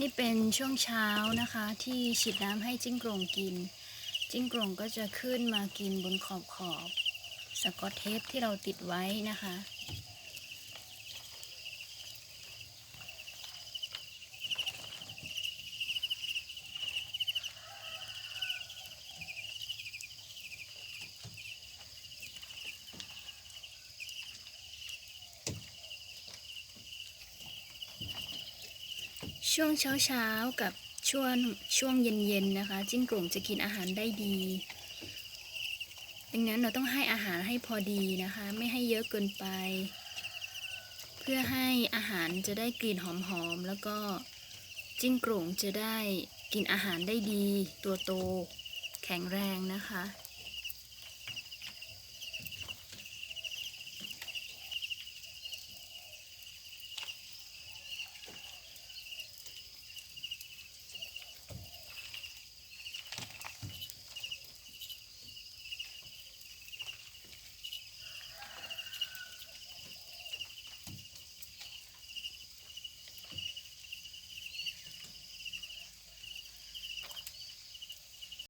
นี่เป็นช่วงเช้านะคะที่ฉีดน้ำให้จิ้งโกรงกิน จิ้งโกรงก็จะขึ้นมากินบนขอบขอบสกอตเทปที่เราติดไว้นะคะ ช่วงเช้าเช้าๆกับช่วงช่วงเย็นๆนะคะ จิ้งโกร่งจะกินอาหารได้ดีดังนั้นเราต้องให้อาหารให้พอดีนะคะ ไม่ให้เยอะเกินไป เพื่อให้อาหารจะได้กลิ่นหอมๆแล้วก็จิ้งโกร่งจะได้กินอาหารได้ดี ตัวโต แข็งแรงนะคะ